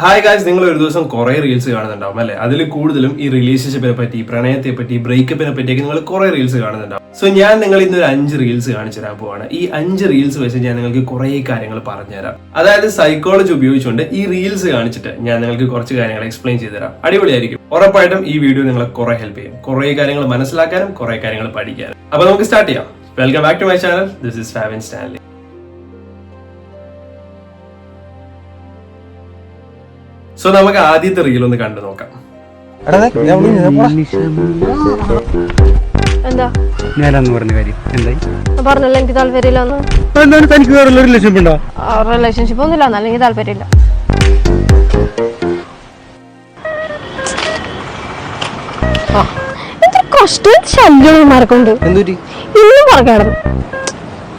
Hi guys നിങ്ങൾ ഒരു ദിവസം കുറെ റീൽസ് കാണുന്നുണ്ടാവും അല്ലെ? അതിൽ കൂടുതലും ഈ റിലേഷൻഷിപ്പിനെ പറ്റി പ്രണയത്തെ പറ്റി ബ്രേക്കപ്പിനെ പറ്റിയൊക്കെ നിങ്ങൾ കുറെ റീൽസ് കാണുന്നുണ്ടാവും. സോ ഞാൻ നിങ്ങൾ ഇന്ന് ഒരു അഞ്ച് റീൽസ് കാണിച്ചു തരാൻ പോവാണ്. ഈ അഞ്ച് റീൽസ് വെച്ച് ഞാൻ നിങ്ങൾക്ക് കുറെ കാര്യങ്ങൾ പറഞ്ഞുതരാം അതായത് സൈക്കോളജി ഉപയോഗിച്ചുകൊണ്ട് ഈ റീൽസ് കാണിച്ചിട്ട് ഞാൻ നിങ്ങൾക്ക് കുറച്ച് കാര്യങ്ങൾ എക്സ്പ്ലെയിൻ ചെയ്തു തരാം. അടിപൊളിയായിരിക്കും. ഉറപ്പായിട്ടും ഈ വീഡിയോ നിങ്ങളെ കുറെ ഹെൽപ്പ് ചെയ്യും. കുറെ കാര്യങ്ങൾ മനസ്സിലാക്കാനും കുറെ കാര്യങ്ങൾ പഠിക്കാനും. അപ്പൊ നമുക്ക് സ്റ്റാർട്ട് ചെയ്യാം. Welcome back to my channel this is Favin Stanley so നമുക്ക് ആദ്യത്തെ റീൽ ഒന്ന് കണ്ടു നോക്കാം. എന്താ? പറഞ്ഞ കാര്യം. എന്തായി? ഞാൻ പറഞ്ഞല്ലോ എനിക്ക് താല്പര്യമില്ലെന്ന്. എന്താണ് തനിക്ക് വേറെ റിലേഷൻഷിപ്പ് ഉണ്ടോ? റിലേഷൻഷിപ്പ് ഒന്നുമില്ല താല്പര്യമില്ല. കഷ്ടം ഇന്നും പുറകെ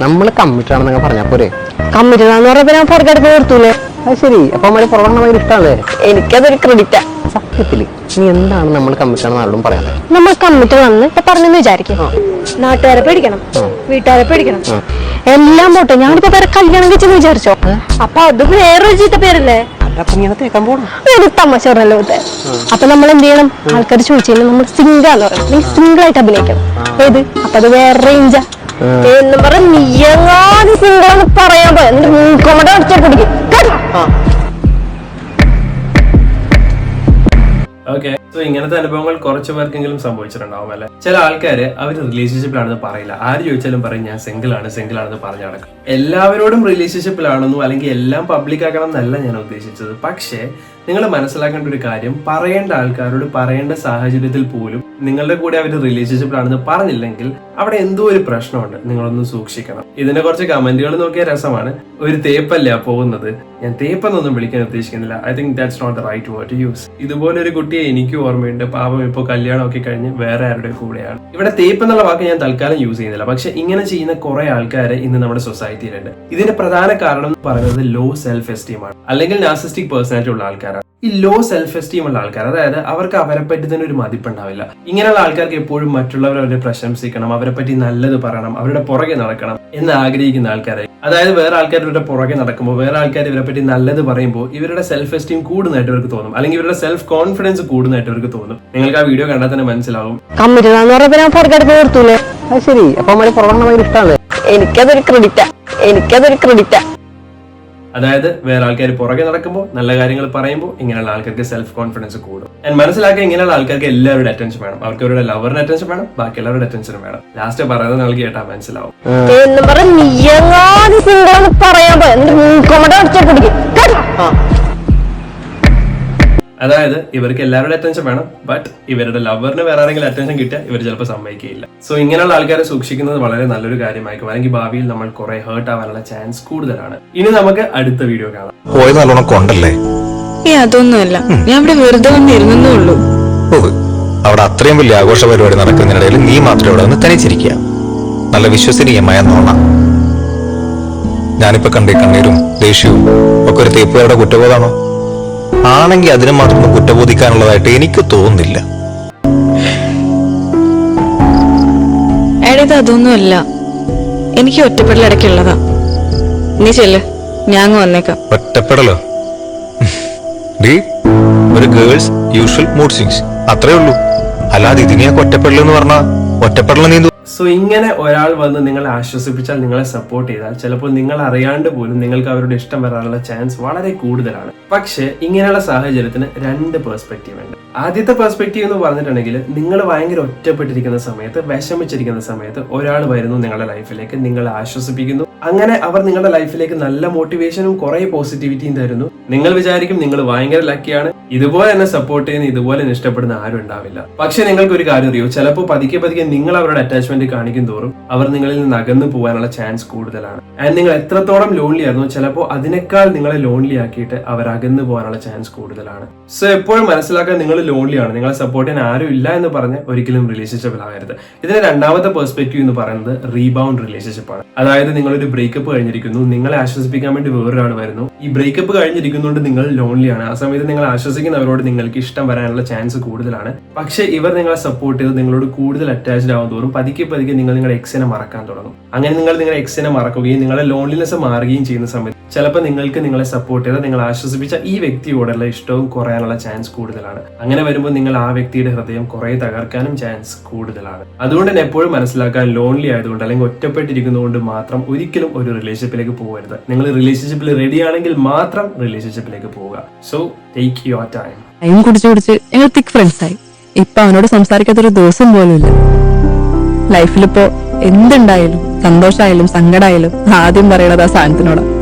നമ്മൾ കമ്മിറ്റ് ആണെന്നൊക്കെ പറഞ്ഞാ പോരെ. കമ്മിറ്റതാന്ന് പറഞ്ഞപ്പോ ഞാൻ പുറകെ എടുത്ത് കൊടുത്തൂലേ അത് ശരി. അപ്പൊ നമ്മൾ പുറകെ ഭയങ്കര ഇഷ്ടമാണ് എനിക്കതൊരു ക്രെഡിറ്റാ സത്യത്തിൽ. നീ എന്താണ് നമ്മൾ കമ്മിറ്റ് ആണെന്ന് ആരോടും പറയാതെ? നമ്മൾ കമ്മിറ്റ് വന്ന് പറഞ്ഞെന്ന് വിചാരിക്കും. നാട്ടുകാരെ പേടിക്കണം. വീട്ടുകാരെ പേടിക്കണം. എല്ലാം പോട്ടെ. ഞാനിപ്പോ വേറെ കല്യാണം കഴിച്ചെന്ന് വിചാരിച്ചോ? അപ്പൊ അത് വേറൊരു ചീത്ത പേരല്ലേ? തമാശ പറഞ്ഞല്ലോ അപ്പൊ നമ്മൾ എന്ത് ചെയ്യണം? ആൾക്കാർ ചോദിച്ചു നമ്മൾ സിംഗിൾ എന്ന് പറയും. നീ സിംഗിൾ ആയിട്ട് അഭിനയിക്കണം. ഏത്? അപ്പൊ അത് വേറെ റേഞ്ചാ എന്ന് പറഞ്ഞ നീയെങ്ങാനും സിംഗിൾ എന്ന് പറയാൻ പോയ. മൂക്കമ്മടെ അടിച്ചാൽ പിടിക്കും ഓക്കെ സോ ഇങ്ങനത്തെ അനുഭവങ്ങൾ കുറച്ച് പേർക്കെങ്കിലും സംഭവിച്ചിട്ടുണ്ടാവും അല്ലെ? ചില ആൾക്കാര് അവർ റിലേഷൻഷിപ്പിലാണെന്ന് പറയില്ല. ആര് ചോദിച്ചാലും പറയും ഞാൻ സിംഗിൾ ആണെന്ന് പറഞ്ഞു നടക്കും. എല്ലാവരോടും റിലേഷൻഷിപ്പിലാണെന്നും അല്ലെങ്കിൽ എല്ലാം പബ്ലിക് ആക്കണം എന്നല്ല ഞാൻ ഉദ്ദേശിച്ചത്. പക്ഷേ നിങ്ങൾ മനസ്സിലാക്കേണ്ട ഒരു കാര്യം പറയേണ്ട ആൾക്കാരോട് പറയേണ്ട സാഹചര്യത്തിൽ പോലും നിങ്ങളുടെ കൂടെ അവർ റിലേഷൻഷിപ്പിലാണെന്ന് പറഞ്ഞില്ലെങ്കിൽ അവിടെ എന്തോ ഒരു പ്രശ്നമുണ്ട്. നിങ്ങളൊന്ന് സൂക്ഷിക്കണം. ഇതിനെ കുറച്ച് കമന്റുകൾ നോക്കിയ രസമാണ്. ഒരു തേപ്പല്ല പോകുന്നത്? ഞാൻ തേപ്പെന്നൊന്നും വിളിക്കാൻ ഉദ്ദേശിക്കുന്നില്ല. I think that's not the right word to use ഇതുപോലെ ഒരു കുട്ടിയെ എനിക്ക് ഓർമ്മയുണ്ട്. പാപം ഇപ്പോൾ കല്യാണമൊക്കെ കഴിഞ്ഞ് വേറെ ആരുടെ കൂടെയാണ്. ഇവിടെ തേപ്പ് എന്നുള്ള വാക്ക് ഞാൻ തൽക്കാലം യൂസ് ചെയ്യുന്നില്ല. പക്ഷെ ഇങ്ങനെ ചെയ്യുന്ന കുറെ ആൾക്കാരെ ഇന്ന് നമ്മുടെ സൊസൈറ്റിയിലുണ്ട് ഇതിന്റെ പ്രധാന കാരണം എന്ന് പറയുന്നത് ലോ സെൽഫ് എസ്റ്റീം ആണ്. അല്ലെങ്കിൽ നാസിസ്റ്റിക് പേഴ്സണാലിറ്റി ഉള്ള ആൾക്കാരാണ്. ഈ ലോ സെൽഫ് എസ്റ്റീം ഉള്ള ആൾക്കാർ അതായത് അവർക്ക് അവരെ പറ്റി തന്നെ ഒരു മതിപ്പുണ്ടാവില്ല. ഇങ്ങനെയുള്ള ആൾക്കാർക്ക് എപ്പോഴും മറ്റുള്ളവർ അവരെ പ്രശംസിക്കണം അവരെ പറ്റി നല്ലത് പറയണം അവരുടെ പുറകെ നടക്കണം എന്ന് ആഗ്രഹിക്കുന്ന ആൾക്കാരെ. അതായത് വേറെ ആൾക്കാർ ഇവരുടെ പുറകെ നടക്കുമ്പോൾ വേറെ ആൾക്കാർ ഇവരെ പറ്റി നല്ലത് പറയുമ്പോൾ ഇവരുടെ സെൽഫ് എസ്റ്റീം കൂടുന്നതായിട്ട് ഇവർക്ക് തോന്നും. അല്ലെങ്കിൽ ഇവരുടെ സെൽഫ് കോൺഫിഡൻസ് കൂടുന്നതായിട്ട് ഇവർക്ക് തോന്നും. നിങ്ങൾക്ക് ആ വീഡിയോ കണ്ടാൽ തന്നെ മനസ്സിലാവും. ശരി. അപ്പൊ ഇഷ്ടമാണ് എനിക്കതൊരു ക്രെഡിറ്റാ എനിക്കതൊരു ക്രെഡിറ്റാ അതായത് വേറെ ആൾക്കാർ പുറകെ നടക്കുമ്പോൾ നല്ല കാര്യങ്ങൾ പറയുമ്പോൾ ഇങ്ങനെയുള്ള ആൾക്കാർക്ക് സെൽഫ് കോൺഫിഡൻസ് കൂടും. ആൻഡ് മനസ്സിലാക്കുക ഇങ്ങനെയുള്ള ആൾക്കാർക്ക് എല്ലാവരുടെ അറ്റൻഷൻ വേണം. അവർക്ക് അവരുടെ ലവറിന് അറ്റൻഷൻ വേണം ബാക്കി എല്ലാവരുടെ അറ്റൻഷനും വേണം. ലാസ്റ്റ് പറയുന്നത് നൽകി കേട്ടാ മനസ്സിലാവും. പറയാൻ ഇവർക്ക് എല്ലാവരുടെ അറ്റൻഷൻ വേണം. ബട്ട് ഇവരുടെ ലവറിന് വേറെ ആരെങ്കിലും അറ്റൻഷൻ കിട്ടിയാൽ ഇവർ ചിലപ്പോൾ സമ്മതിക്കുകയില്ല സോ ഇങ്ങനെയുള്ള ആൾക്കാരെ സൂക്ഷിക്കുന്നത് വളരെ നല്ലൊരു കാര്യമായിരിക്കും അല്ലെങ്കിൽ ഭാവിയിൽ നമ്മൾ കുറെ ഹേർട്ട് ആവാനുള്ള ചാൻസ് കൂടുതലാണ്. ഇനി നമുക്ക് അടുത്ത വീഡിയോ കാണാം. പോയി നല്ലോണം കൊണ്ടല്ലേ? ഏ അതൊന്നുമല്ല. ഞാൻ ഇവിടെ വെറുതെ വന്നിരുന്നേ ഉള്ളൂ. അവിടെ അത്രയും വലിയ ആഘോഷ പരിപാടി നടക്കുന്നതിനിടയിൽ നീ മാത്രം ഇവിടെ നിന്ന് തനിച്ചിരിക്കുക. നല്ല വിശ്വസനീയമായ നോണ. ഞാനിപ്പോ കണ്ടേ കണ്ണീരും ദേഷ്യവും ഒക്കെ ഒരു തേപ്പുകാരുടെ കുറ്റബോധമാണോ? ആണെങ്കിൽ അതിനെ മാത്രം കുറ്റബോധിക്കാനുള്ളതായിട്ട് എനിക്ക് തോന്നുന്നില്ല. എടാ അതൊന്നുമല്ല എനിക്ക് ഒറ്റപ്പെടൽ ഇടയ്ക്കുള്ളതാ നീ ചെല്ല്. ഞാൻ വന്നേക്കാം. ഒറ്റപ്പെടലോ? ഡീ ഒരു ഗേൾസ് യൂഷ്വൽ മൂഡ് സ്വിങ്സ്. അത്രേ ഉള്ളൂ. അല്ലാതെ ഇതിനെയൊക്കെ ഒറ്റപ്പെടൽ എന്ന് പറഞ്ഞാ ഒറ്റപ്പെടൽ നീ എന്ത് സോ ഇങ്ങനെ ഒരാൾ വന്ന് നിങ്ങളെ ആശ്വസിപ്പിച്ചാൽ നിങ്ങളെ സപ്പോർട്ട് ചെയ്താൽ ചിലപ്പോൾ നിങ്ങൾ അറിയാണ്ട് പോലും നിങ്ങൾക്ക് അവരുടെ ഇഷ്ടം വരാനുള്ള ചാൻസ് വളരെ കൂടുതലാണ്. പക്ഷേ ഇങ്ങനെയുള്ള സാഹചര്യത്തിന് രണ്ട് പേഴ്സ്പെക്റ്റീവ് ഉണ്ട്. ആദ്യത്തെ പെർസ്പെക്റ്റീവ് എന്ന് പറഞ്ഞിട്ടുണ്ടെങ്കിൽ നിങ്ങൾ ഭയങ്കര ഒറ്റപ്പെട്ടിരിക്കുന്ന സമയത്ത് വിഷമിച്ചിരിക്കുന്ന സമയത്ത് ഒരാൾ വരുന്നു നിങ്ങളുടെ ലൈഫിലേക്ക് നിങ്ങളെ ആശ്വസിപ്പിക്കുന്നു. അങ്ങനെ അവർ നിങ്ങളുടെ ലൈഫിലേക്ക് നല്ല മോട്ടിവേഷനും കുറെ പോസിറ്റിവിറ്റിയും തരുന്നു. നിങ്ങൾ വിചാരിക്കും നിങ്ങൾ ഭയങ്കര ലക്കിയാണ് ഇതുപോലെ തന്നെ സപ്പോർട്ട് ചെയ്യുന്ന ഇതുപോലെ ഇഷ്ടപ്പെടുന്ന ആരും ഉണ്ടാവില്ല. പക്ഷെ നിങ്ങൾക്ക് ഒരു കാര്യം അറിയോ? ചിലപ്പോൾ പതുക്കെ പതുക്കെ നിങ്ങൾ അവരുടെ അറ്റാച്ച്മെന്റ് കാണിക്കും തോറും അവർ നിങ്ങളിൽ നിന്ന് അകന്നു പോകാനുള്ള ചാൻസ് കൂടുതലാണ്. ആൻഡ് നിങ്ങൾ എത്രത്തോളം ലോൺലി ആയിരുന്നു ചിലപ്പോൾ അതിനേക്കാൾ നിങ്ങളെ ലോൺലി ആക്കിയിട്ട് അവർ അകന്നു പോകാനുള്ള ചാൻസ് കൂടുതലാണ്. സോ എപ്പോഴും മനസ്സിലാക്കാൻ നിങ്ങൾ ലോൺലി ആണ്. നിങ്ങളെ സപ്പോർട്ട് ചെയ്യാൻ ആരും ഇല്ല എന്ന് പറഞ്ഞ് ഒരിക്കലും റിലേഷൻഷിപ്പിൽ ആകരുത് ഇതിന്റെ രണ്ടാമത്തെ പെർസ്പെക്റ്റീവ് എന്ന് പറയുന്നത് റീബൗണ്ട് റിലേഷൻഷിപ്പ് ആണ്. അതായത് നിങ്ങളൊരു ബ്രേക്കപ്പ് കഴിഞ്ഞിരിക്കുന്നു. നിങ്ങളെ ആശ്വസിപ്പിക്കാൻ വേണ്ടി വേറൊരാൾ വരുന്നു. ഈ ബ്രേക്കപ്പ് കഴിഞ്ഞിരിക്കുന്നുണ്ട് നിങ്ങൾ ലോൺലി ആണ്. ആ സമയത്ത് നിങ്ങൾ ആശ്വസിക്കുന്നവരോട് നിങ്ങൾക്ക് ഇഷ്ടം വരാനുള്ള ചാൻസ് കൂടുതലാണ്. പക്ഷേ ഇവർ നിങ്ങളെ സപ്പോർട്ട് ചെയ്ത് നിങ്ങളോട് കൂടുതൽ അറ്റാച്ച്ഡ് ആവും തോറും പതുക്കെ പതുക്കെ നിങ്ങൾ നിങ്ങളുടെ എക്സിനെ മറക്കാൻ തുടങ്ങും. അങ്ങനെ നിങ്ങൾ നിങ്ങളുടെ എക്സിനെ മറക്കുകയും നിങ്ങളുടെ ലോൺലിനെസ് മാറുകയും ചെയ്യുന്ന സമയത്ത് ചിലപ്പോൾ നിങ്ങൾക്ക് നിങ്ങളെ സപ്പോർട്ട് ചെയ്ത് നിങ്ങൾ ആശ്വസിപ്പിച്ച ഈ വ്യക്തിയോടുള്ള ഇഷ്ടവും കുറയാനുള്ള ചാൻസ് കൂടുതലാണ്. അങ്ങനെ വരുമ്പോൾ നിങ്ങൾ ആ വ്യക്തിയുടെ ഹൃദയം കുറെ തകർക്കാനും ചാൻസ് കൂടുതലാണ്. അതുകൊണ്ട് തന്നെ എപ്പോഴും മനസ്സിലാക്കാൻ ലോൺലി ആയതുകൊണ്ട് അല്ലെങ്കിൽ ഒറ്റപ്പെട്ടിരിക്കുന്നതുകൊണ്ട് മാത്രം ഒരിക്കലും ഒരു റിലേഷൻഷിപ്പിലേക്ക് പോകരുത്. നിങ്ങൾ റിലേഷൻഷിപ്പിൽ റെഡി ആണെങ്കിൽ മാത്രം റിലേഷൻഷിപ്പിലേക്ക് പോവുക. So take your time time കുടിച്ച് കുടിച്ച് ഞങ്ങൾ തിക് ഫ്രണ്ട്സ് ആയി. ഇപ്പൊ അവനോട് സംസാരിക്കാത്തൊരു ദിവസം പോലും ഇല്ല. ലൈഫിലിപ്പോ എന്തുണ്ടായാലും സന്തോഷമായാലും സങ്കടമായാലും ആദ്യം പറയണത് ആ സാധനത്തിനോടാ.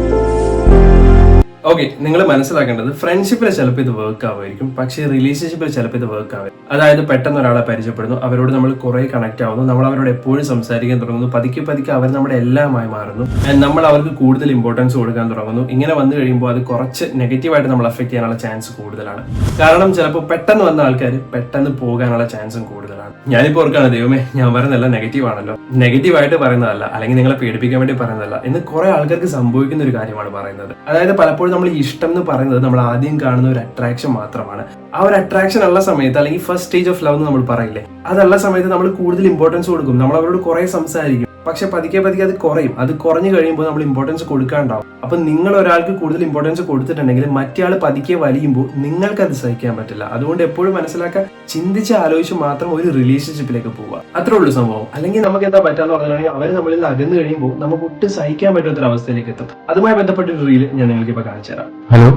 ഓക്കെ നിങ്ങൾ മനസ്സിലാക്കേണ്ടത് ഫ്രണ്ട്ഷിപ്പിൽ ചിലപ്പോൾ ഇത് വർക്ക് ആവുമായിരിക്കും. പക്ഷേ റിലേഷൻഷിപ്പിൽ ചിലപ്പോൾ ഇത് വർക്ക് ആവും അതായത് പെട്ടെന്ന് ഒരാളെ പരിചയപ്പെടുന്നു അവരോട് നമ്മൾ കുറെ കണക്ട് ആവുന്നു നമ്മൾ അവരോട് എപ്പോഴും സംസാരിക്കാൻ തുടങ്ങുന്നു പതുക്കെ പതുക്കെ അവർ നമ്മുടെ എല്ലാമായി മാറുന്നു. നമ്മൾ അവർക്ക് കൂടുതൽ ഇമ്പോർട്ടൻസ് കൊടുക്കാൻ തുടങ്ങുന്നു. ഇങ്ങനെ വന്നു കഴിയുമ്പോൾ അത് കുറച്ച് നെഗറ്റീവായിട്ട് നമ്മൾ അഫക്ട് ചെയ്യാനുള്ള ചാൻസ് കൂടുതലാണ്. കാരണം ചിലപ്പോൾ പെട്ടെന്ന് വന്ന ആൾക്കാർ പെട്ടെന്ന് പോകാനുള്ള ചാൻസും കൂടുതലാണ് ഞാനിപ്പോൾ ഓർക്കാണ് ദൈവമേ ഞാൻ പറയുന്നതല്ല നെഗറ്റീവ് ആണല്ലോ. നെഗറ്റീവായിട്ട് പറയുന്നതല്ല അല്ലെങ്കിൽ നിങ്ങളെ പേടിപ്പിക്കാൻ വേണ്ടി പറയുന്നതല്ല എന്ന് കുറെ ആൾക്കാർക്ക് സംഭവിക്കുന്ന ഒരു കാര്യമാണ് പറയുന്നത്. അതായത് പലപ്പോഴും നമ്മൾ ഇഷ്ടം എന്ന് പറയുന്നത് നമ്മൾ ആദ്യം കാണുന്ന ഒരു അട്രാക്ഷൻ മാത്രമാണ്. ആ ഒരു അട്രാക്ഷൻ ഉള്ള സമയത്ത് അല്ലെങ്കിൽ ഫസ്റ്റ് സ്റ്റേജ് ഓഫ് ലവ് എന്ന് നമ്മൾ പറയില്ലേ അതുള്ള സമയത്ത് നമ്മൾ കൂടുതൽ ഇമ്പോർട്ടൻസ് കൊടുക്കും. നമ്മൾ അവരോട് കുറെ സംസാരിക്കും. പക്ഷെ പതുക്കെ പതുക്കെ അത് കുറയും. അത് കുറഞ്ഞു കഴിയുമ്പോൾ നമ്മൾ ഇമ്പോർട്ടൻസ് കൊടുക്കാണ്ടാവും. അപ്പൊ നിങ്ങൾ ഒരാൾക്ക് കൂടുതൽ ഇമ്പോർട്ടൻസ് കൊടുത്തിട്ടുണ്ടെങ്കിൽ മറ്റേ ആൾ പതുക്കെ വലിയുമ്പോൾ നിങ്ങൾക്ക് അത് സഹിക്കാൻ പറ്റില്ല. അതുകൊണ്ട് എപ്പോഴും മനസ്സിലാക്കാൻ ചിന്തിച്ച് ആലോചിച്ച് മാത്രം ഒരു റിലേഷൻഷിപ്പിലേക്ക് പോവുക. അത്രേ ഉള്ളൂ സംഭവം. അല്ലെങ്കിൽ നമുക്ക് എന്താ പറ്റാന്ന് പറഞ്ഞാൽ അവർ നമ്മളിൽ അകന്നു കഴിയുമ്പോൾ നമുക്ക് ഒട്ടും സഹിക്കാൻ പറ്റാത്തൊരു അവസ്ഥയിലേക്ക് എത്തും. അതുമായി ബന്ധപ്പെട്ട ഒരു റീൽ ഞാൻ നിങ്ങൾക്ക് ഇപ്പൊ കാണിച്ചു തരാം. ഹലോ?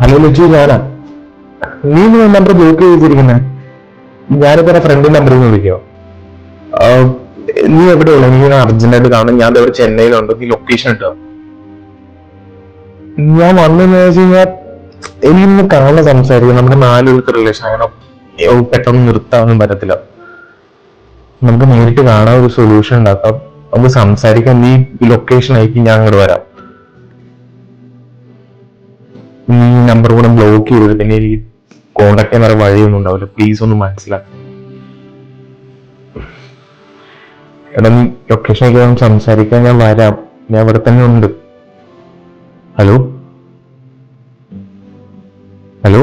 ഹലോ ലച്ചു ഞാനാ. നീ നമ്പർ ബ്ലോക്ക് ചെയ്തിരിക്കുന്നത് ഞാനിപ്പോ ഫ്രണ്ടിന്റെ നമ്പറിൽ നിന്ന് വിളിക്കോ നീ എവിടെ ഉള്ള? നീ അർജന്റായിട്ട് കാണും ഞാൻ ഇവിടെ ചെന്നൈയിലുണ്ട്. നീ ലൊക്കേഷൻ ഇട്ടോ? ഞാൻ വന്നെന്ന് വെച്ച് കഴിഞ്ഞാൽ എനിക്കൊന്ന് കാണാൻ സംസാരിക്കും നമ്മുടെ നാലു പേർക്ക് റിലേഷൻ അങ്ങനെ പെട്ടെന്ന് നിർത്താനൊന്നും പറ്റത്തില്ല. നമുക്ക് നേരിട്ട് കാണാൻ ഒരു സൊല്യൂഷൻ ഉണ്ടാക്കാം. നമുക്ക് സംസാരിക്കാം. നീ ലൊക്കേഷൻ അയക്കി ഞാൻ അങ്ങോട്ട് വരാം. ഈ നമ്പർ കൂടെ ബ്ലോക്ക് ചെയ്തിട്ട് എനിക്ക് കോണ്ടാക്ട് ചെയ്യാൻ വേറെ വഴിയൊന്നും ഉണ്ടാവില്ല. പ്ലീസ് ഒന്ന് മനസ്സിലാക്കി. എടാ നീ ലൊക്കേഷനൊക്കെ ഒന്ന് സംസാരിക്കാൻ ഞാൻ വരാം. ഞാൻ ഇവിടെ തന്നെ ഉണ്ട്. ഹലോ? ഹലോ?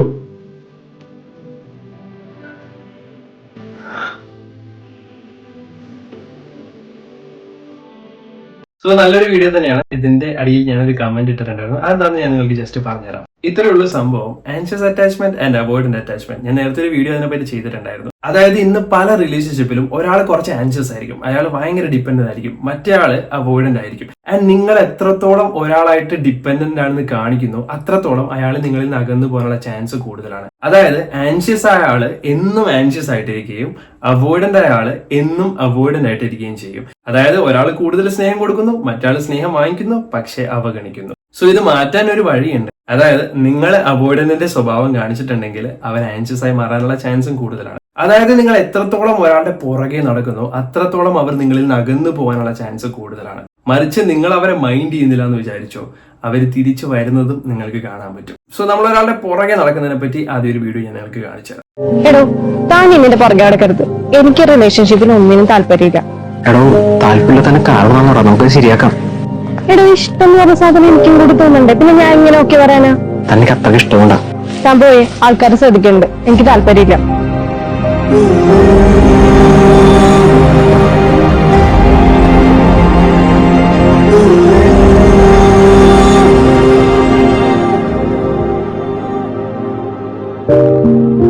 സോ നല്ലൊരു വീഡിയോ തന്നെയാണ്. ഇതിന്റെ അടിയിൽ ഞാനൊരു കമന്റ് ഇട്ടിട്ടുണ്ടായിരുന്നു. അതാണ് ഞാൻ നിങ്ങൾക്ക് ജസ്റ്റ് പറഞ്ഞുതരാം. ഇത്രയുള്ള സംഭവം anxious attachment and avoidant attachment ഞാൻ നേരത്തെ ഒരു വീഡിയോ അതിനെപ്പറ്റി ചെയ്തിട്ടുണ്ടായിരുന്നു. അതായത് ഇന്ന് പല റിലേഷൻഷിപ്പിലും ഒരാൾ കുറച്ച് ആൻഷ്യസ് ആയിരിക്കും. അയാൾ ഭയങ്കര ഡിപ്പെൻഡന്റ് ആയിരിക്കും. മറ്റേ അവോയ്ഡന്റ് ആയിരിക്കും. ആൻഡ് നിങ്ങൾ എത്രത്തോളം ഒരാളായിട്ട് ഡിപ്പെൻഡന്റ് ആണെന്ന് കാണിക്കുന്നു അത്രത്തോളം അയാൾ നിങ്ങളിൽ നിന്ന് അകന്നു പോകാനുള്ള ചാൻസ് കൂടുതലാണ്. അതായത് ആൻഷ്യസ് ആയ ആൾ എന്നും ആൻഷ്യസ് ആയിട്ടിരിക്കുകയും അവോയ്ഡന്റ് ആയ ആൾ എന്നും അവോയ്ഡന്റ് ആയിട്ടിരിക്കുകയും ചെയ്യും. അതായത് ഒരാൾ കൂടുതൽ സ്നേഹം കൊടുക്കുന്നു മറ്റാൾ സ്നേഹം വാങ്ങിക്കുന്നു പക്ഷെ അവഗണിക്കുന്നു. സോ ഇത് മാറ്റാൻ ഒരു വഴിയുണ്ട്. അതായത് നിങ്ങൾ അവോയ്ഡന്റിന്റെ സ്വഭാവം കാണിച്ചിട്ടുണ്ടെങ്കിൽ അവൻ ആൻഷ്യസ് ആയി മാറാനുള്ള ചാൻസും കൂടുതലാണ്. അതായത് നിങ്ങൾ എത്രത്തോളം ഒരാളുടെ പുറകെ നടക്കുന്നു അത്രത്തോളം അവർ നിങ്ങളിൽ നിന്ന് അകന്നു പോകാനുള്ള ചാൻസ് കൂടുതലാണ്. മറിച്ച് നിങ്ങൾ അവരെ മൈൻഡ് ചെയ്യുന്നില്ല എന്ന് വിചാരിച്ചോ അവർ തിരിച്ചു വരുന്നതും നിങ്ങൾക്ക് കാണാൻ പറ്റും. സോ നമ്മൾ ഒരാളുടെ പുറകെ നടക്കുന്നതിനെ പറ്റി ആദ്യ ഒരു വീഡിയോ ഞാൻ നിങ്ങൾക്ക് കാണിച്ചു എടോ താൻ പുറകെ നടക്കരുത്. എനിക്ക് റിലേഷൻഷിപ്പിൽ ഒന്നിനും താല്പര്യമില്ല. എടോ താല്പര്യം തന്നെ കാരണം നമുക്ക് ശരിയാക്കാം. എടോ ഇഷ്ടം എന്ന് പറഞ്ഞ സാധനം എനിക്കും കൂടി തോന്നുന്നുണ്ട്. പിന്നെ ഞാൻ ഇങ്ങനെ ഒക്കെ പറയാനാ? തനിക്ക് അത്രയ്ക്ക് ഇഷ്ടമുണ്ടാ? ഞാൻ പോയി ശ്രദ്ധിക്കണ്ട്. ശ്രദ്ധിക്കുന്നുണ്ട് എനിക്ക് താല്പര്യമില്ല. ഓക്കെ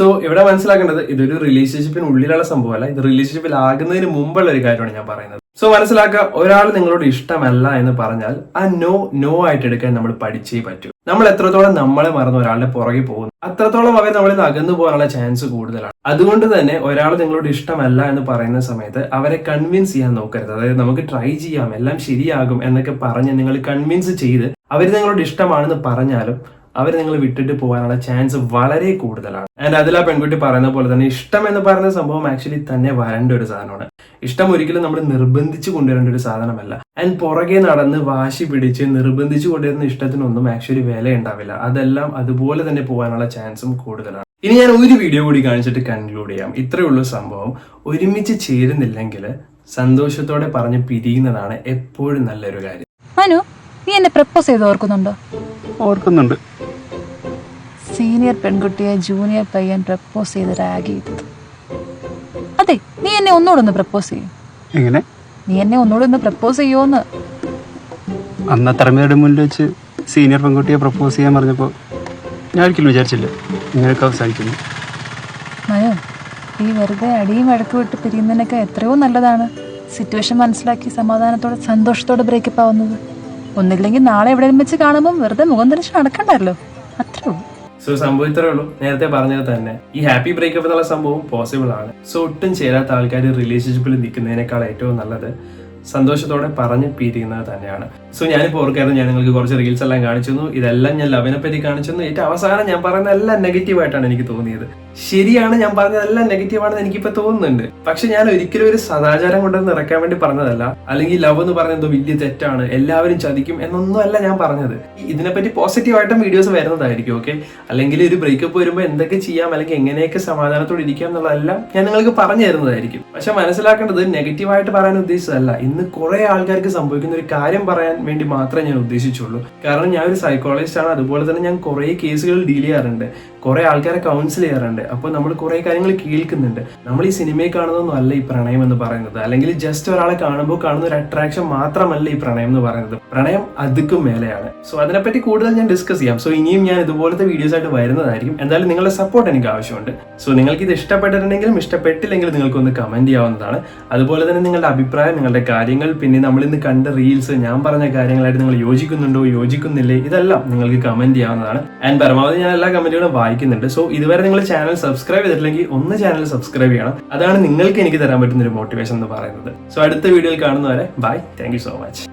സോ ഇവിടെ മനസ്സിലാക്കേണ്ടത് ഇതൊരു റിലേഷൻഷിപ്പിന് ഉള്ളിലുള്ള സംഭവമല്ല. ഇത് റിലേഷൻഷിപ്പിൽ ആകുന്നതിന് മുമ്പുള്ള ഒരു കാര്യമാണ് ഞാൻ പറയുന്നത്. സോ മനസ്സിലാക്കുക ഒരാൾ നിങ്ങളോട് ഇഷ്ടമല്ല എന്ന് പറഞ്ഞാൽ ആ നോ നോ ആയിട്ട് എടുക്കാൻ നമ്മൾ പഠിച്ചേ പറ്റൂ. നമ്മൾ എത്രത്തോളം നമ്മളെ മറന്ന് ഒരാളുടെ പുറകെ പോകുന്നു അത്രത്തോളം അവർ നമ്മളിൽ നിന്ന് അകന്നു പോകാനുള്ള ചാൻസ് കൂടുതലാണ്. അതുകൊണ്ട് തന്നെ ഒരാൾ നിങ്ങളോട് ഇഷ്ടമല്ല എന്ന് പറയുന്ന സമയത്ത് അവരെ കൺവിൻസ് ചെയ്യാൻ നോക്കരുത്. അതായത് നമുക്ക് ട്രൈ ചെയ്യാം എല്ലാം ശരിയാകും എന്നൊക്കെ പറഞ്ഞ് നിങ്ങൾ കൺവിൻസ് ചെയ്ത് അവർ നിങ്ങളോട് ഇഷ്ടമാണെന്ന് പറഞ്ഞാലും അവർ നിങ്ങൾ വിട്ടിട്ട് പോകാനുള്ള ചാൻസ് വളരെ കൂടുതലാണ്. ആൻഡ് അതിൽ ആ പെൺകുട്ടി പറയുന്ന പോലെ തന്നെ ഇഷ്ടം എന്ന് പറയുന്ന സംഭവം ആക്ച്വലി തന്നെ വരേണ്ട ഒരു സാധനമാണ്. ഇഷ്ടം ഒരിക്കലും നമ്മൾ നിർബന്ധിച്ച് കൊണ്ടുവരേണ്ട ഒരു സാധനമല്ല. ആൻഡ് പുറകെ നടന്ന് വാശി പിടിച്ച് നിർബന്ധിച്ച് കൊണ്ടുവരുന്ന ഇഷ്ടത്തിനൊന്നും ആക്ച്വലി വില ഉണ്ടാവില്ല അതെല്ലാം അതുപോലെ തന്നെ പോകാനുള്ള ചാൻസും കൂടുതലാണ്. ഇനി ഞാൻ ഒരു വീഡിയോ കൂടി കാണിച്ചിട്ട് കൺക്ലൂഡ് ചെയ്യാം. ഇത്രയുള്ള ഉള്ളൂ സംഭവം. ഒരുമിച്ച് ചേരുന്നില്ലെങ്കിൽ സന്തോഷത്തോടെ പറഞ്ഞ് പിരിയുന്നതാണ് എപ്പോഴും നല്ലൊരു കാര്യം. മനു നീ എന്നെ പ്രപ്പോസ് ചെയ്ത് ഓർക്കുന്നുണ്ടോ? ഓർക്കുന്നുണ്ട്. സീനിയർ പെൺകുട്ടിയെ ജൂനിയർ പയ്യൻ പ്രപ്പോസ് ചെയ്ത് റാഗ് അതെ നീ എന്നെ ഒന്നുകൂടെ ഒന്ന് പ്രപ്പോസ് ചെയ്യും. എങ്ങനെ? നീ എന്നെ ഒന്നുകൂടെ ഒന്ന് പ്രപ്പോസ് ചെയ്യുമോന്ന് അന്ന് അത്രമേടെ മുന്നിൽ വെച്ച് സീനിയർ പെൺകുട്ടിയെ പ്രപ്പോസ് ചെയ്യാൻ പറഞ്ഞപ്പോൾ ഞാൻ ഒരിക്കലും വിചാരിച്ചില്ല ഇങ്ങനെയൊക്കെ അവസാനിക്കുന്നു. മയോ ഈ വെറുതെ അടിയും വഴക്ക് വിട്ട് പിരിയുന്നതിനൊക്കെ എത്രയോ നല്ലതാണ്. സിറ്റുവേഷൻ മനസ്സിലാക്കി സമാധാനത്തോടെ സന്തോഷത്തോടെ ബ്രേക്കപ്പ് ആവുന്നത്. ഒന്നില്ലെങ്കിൽ നാളെ എവിടെയും വെച്ച് കാണുമ്പോൾ വെറുതെ മുഖം തിരിച്ച് നടക്കണ്ടല്ലോ. അത്രേ ഉള്ളൂ. സോ സംഭവം ഇത്രേ ഉള്ളൂ നേരത്തെ പറഞ്ഞത് തന്നെ ഈ ഹാപ്പി ബ്രേക്കപ്പ് എന്നുള്ള സംഭവം പോസിബിൾ ആണ്. സോ ഒട്ടും ചേരാത്ത ആൾക്കാർ റിലേഷൻഷിപ്പിൽ നിൽക്കുന്നതിനേക്കാൾ ഏറ്റവും നല്ലത് സന്തോഷത്തോടെ പറഞ്ഞ് പിരിയുന്നത് തന്നെയാണ്. സോ ഞാനിപ്പോൾ ഓർക്കായിരുന്നു ഞാൻ നിങ്ങൾക്ക് കുറച്ച് റീൽസ് എല്ലാം കാണിച്ചു ഇതെല്ലാം ഞാൻ ലവിനെ പറ്റി കാണിച്ചു ഏറ്റവും അവസാനം ഞാൻ പറയുന്ന എല്ലാം നെഗറ്റീവായിട്ടാണ് എനിക്ക് തോന്നിയത്. ശരിയാണ് ഞാൻ പറഞ്ഞതെല്ലാം നെഗറ്റീവാണെന്ന് എനിക്കിപ്പോ തോന്നുന്നുണ്ട്. പക്ഷെ ഞാൻ ഒരിക്കലും ഒരു സദാചാരം കൊണ്ടുവന്ന് ഇറക്കാൻ വേണ്ടി പറഞ്ഞതല്ല. അല്ലെങ്കിൽ ലവ് എന്ന് പറയുന്നത് വലിയ തെറ്റാണ്. എല്ലാവരും ചതിക്കും എന്നൊന്നും അല്ല ഞാൻ പറഞ്ഞത്. ഇതിനെപ്പറ്റി പോസിറ്റീവ് ആയിട്ടും വീഡിയോസ് വരുന്നതായിരിക്കും ഓക്കെ അല്ലെങ്കിൽ ഒരു ബ്രേക്കപ്പ് വരുമ്പോൾ എന്തൊക്കെ ചെയ്യാം അല്ലെങ്കിൽ എങ്ങനെയൊക്കെ സമാധാനത്തോടെ ഇരിക്കാം എന്നുള്ളതെല്ലാം ഞാൻ നിങ്ങൾക്ക് പറഞ്ഞു തരുന്നതായിരിക്കും. പക്ഷെ മനസ്സിലാക്കേണ്ടത് നെഗറ്റീവായിട്ട് പറയാൻ ഉദ്ദേശിച്ചതല്ല. ഇന്ന് കുറെ ആൾക്കാർക്ക് സംഭവിക്കുന്ന ഒരു കാര്യം പറയാൻ വേണ്ടി മാത്രമേ ഞാൻ ഉദ്ദേശിച്ചുള്ളൂ. കാരണം ഞാൻ ഒരു സൈക്കോളജിസ്റ്റ് ആണ്. അതുപോലെ തന്നെ ഞാൻ കുറെ കേസുകൾ ഡീൽ ചെയ്യാറുണ്ട്. കുറെ ആൾക്കാരെ കൗൺസിൽ ചെയ്യാറുണ്ട്. അപ്പോൾ നമ്മൾ കുറെ കാര്യങ്ങൾ കേൾക്കുന്നുണ്ട്. നമ്മൾ ഈ സിനിമയെ കാണുന്നതൊന്നും അല്ല ഈ പ്രണയം എന്ന് പറയുന്നത്. അല്ലെങ്കിൽ ജസ്റ്റ് ഒരാളെ കാണുമ്പോൾ കാണുന്ന ഒരു അട്രാക്ഷൻ മാത്രമല്ല ഈ പ്രണയം എന്ന് പറയുന്നത്. പ്രണയം അതുക്കും മേലെയാണ്. സോ അതിനെപ്പറ്റി കൂടുതൽ ഞാൻ ഡിസ്കസ് ചെയ്യാം. സോ ഇനിയും ഞാൻ ഇതുപോലത്തെ വീഡിയോസ് ആയിട്ട് വരുന്നതായിരിക്കും. എന്തായാലും നിങ്ങളുടെ സപ്പോർട്ട് എനിക്ക് ആവശ്യമുണ്ട്. സോ നിങ്ങൾക്ക് ഇത് ഇഷ്ടപ്പെട്ടിട്ടുണ്ടെങ്കിലും ഇഷ്ടപ്പെട്ടില്ലെങ്കിലും നിങ്ങൾക്കൊന്ന് കമന്റ് ചെയ്യാവുന്നതാണ്. അതുപോലെ തന്നെ നിങ്ങളുടെ അഭിപ്രായം നിങ്ങളുടെ കാര്യങ്ങൾ പിന്നെ നമ്മൾ ഇന്ന് കണ്ട റീൽസ് ഞാൻ പറഞ്ഞ കാര്യങ്ങളായിട്ട് നിങ്ങൾ യോജിക്കുന്നുണ്ടോ യോജിക്കുന്നില്ലേ ഇതെല്ലാം നിങ്ങൾക്ക് കമന്റ് ചെയ്യാവുന്നതാണ്. ആൻഡ് പരമാവധി ഞാൻ എല്ലാ കമന്റുകളും വായിക്കുന്നുണ്ട് സോ ഇതുവരെ നിങ്ങൾ ചാനൽ സബ്സ്ക്രൈബ് ചെയ്തിട്ടില്ലെങ്കിൽ ഒന്ന് ചാനൽ സബ്സ്ക്രൈബ് ചെയ്യണം. അതാണ് നിങ്ങൾക്ക് എനിക്ക് തരാൻ പറ്റുന്ന ഒരു മോട്ടിവേഷൻ എന്ന് പറയുന്നത്. സോ അടുത്ത വീഡിയോയിൽ കാണുന്നവരെ ബൈ താങ്ക് സോ മച്ച്